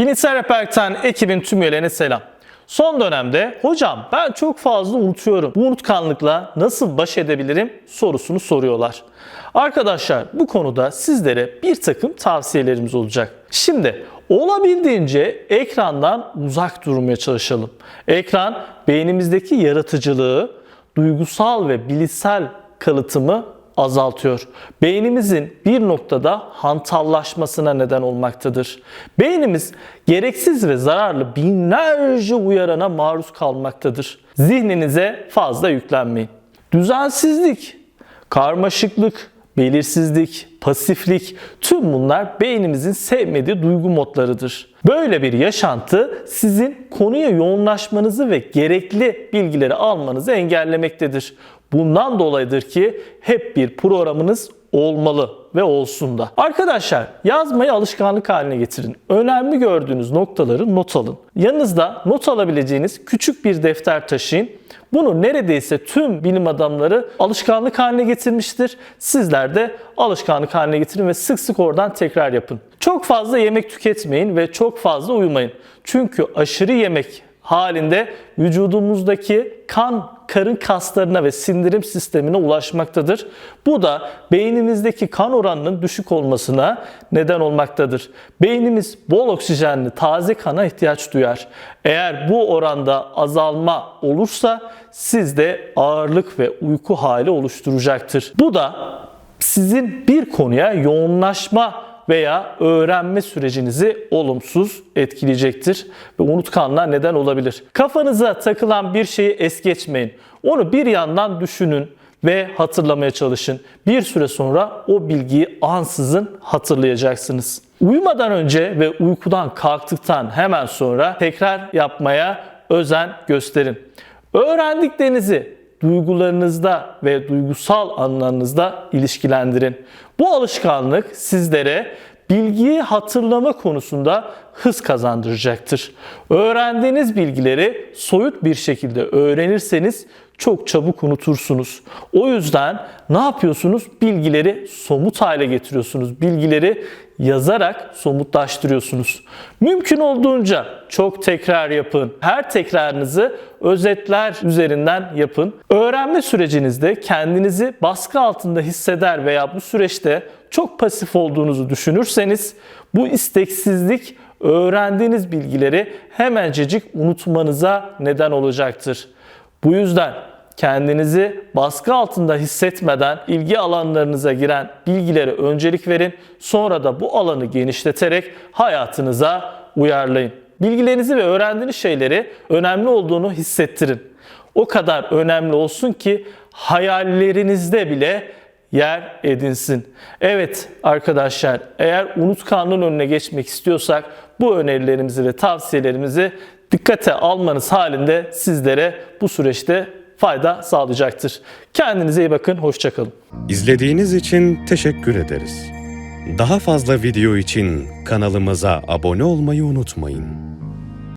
Bilgisayar Reperten ekibin tüm üyelerine selam. Son dönemde hocam ben çok fazla unutuyorum. Bu unutkanlıkla nasıl baş edebilirim sorusunu soruyorlar. Arkadaşlar bu konuda sizlere bir takım tavsiyelerimiz olacak. Şimdi olabildiğince ekrandan uzak durmaya çalışalım. Ekran beynimizdeki yaratıcılığı, duygusal ve bilişsel kalıtımı azaltıyor. Beynimizin bir noktada hantallaşmasına neden olmaktadır. Beynimiz gereksiz ve zararlı binlerce uyarana maruz kalmaktadır. Zihninize fazla yüklenmeyin. Düzensizlik, karmaşıklık, belirsizlik, pasiflik tüm bunlar beynimizin sevmediği duygu modlarıdır. Böyle bir yaşantı sizin konuya yoğunlaşmanızı ve gerekli bilgileri almanızı engellemektedir. Bundan dolayıdır ki hep bir programınız olmalı ve olsun da. Arkadaşlar yazmayı alışkanlık haline getirin. Önemli gördüğünüz noktaları not alın. Yanınızda not alabileceğiniz küçük bir defter taşıyın. Bunu neredeyse tüm bilim adamları alışkanlık haline getirmiştir. Sizler de alışkanlık haline getirin ve sık sık oradan tekrar yapın. Çok fazla yemek tüketmeyin ve çok fazla uyumayın. Çünkü aşırı yemek halinde vücudumuzdaki kan karın kaslarına ve sindirim sistemine ulaşmaktadır. Bu da beynimizdeki kan oranının düşük olmasına neden olmaktadır. Beynimiz bol oksijenli taze kana ihtiyaç duyar. Eğer bu oranda azalma olursa sizde ağırlık ve uyku hali oluşturacaktır. Bu da sizin bir konuya yoğunlaşma veya öğrenme sürecinizi olumsuz etkileyecektir ve unutkanlığa neden olabilir. Kafanıza takılan bir şeyi es geçmeyin. Onu bir yandan düşünün ve hatırlamaya çalışın. Bir süre sonra o bilgiyi ansızın hatırlayacaksınız. Uyumadan önce ve uykudan kalktıktan hemen sonra tekrar yapmaya özen gösterin. Öğrendiklerinizi duygularınızda ve duygusal anlarınızda ilişkilendirin. Bu alışkanlık sizlere bilgiyi hatırlama konusunda hız kazandıracaktır. Öğrendiğiniz bilgileri soyut bir şekilde öğrenirseniz çok çabuk unutursunuz. O yüzden ne yapıyorsunuz? Bilgileri somut hale getiriyorsunuz. Bilgileri yazarak somutlaştırıyorsunuz. Mümkün olduğunca çok tekrar yapın. Her tekrarınızı özetler üzerinden yapın. Öğrenme sürecinizde kendinizi baskı altında hisseder veya bu süreçte çok pasif olduğunuzu düşünürseniz bu isteksizlik öğrendiğiniz bilgileri hemencecik unutmanıza neden olacaktır. Bu yüzden kendinizi baskı altında hissetmeden ilgi alanlarınıza giren bilgilere öncelik verin. Sonra da bu alanı genişleterek hayatınıza uyarlayın. Bilgilerinizi ve öğrendiğiniz şeyleri önemli olduğunu hissettirin. O kadar önemli olsun ki hayallerinizde bile yer edinsin. Evet arkadaşlar eğer unutkanlığın önüne geçmek istiyorsak bu önerilerimizi ve tavsiyelerimizi dikkate almanız halinde sizlere bu süreçte fayda sağlayacaktır. Kendinize iyi bakın, hoşçakalın. İzlediğiniz için teşekkür ederiz. Daha fazla video için kanalımıza abone olmayı unutmayın.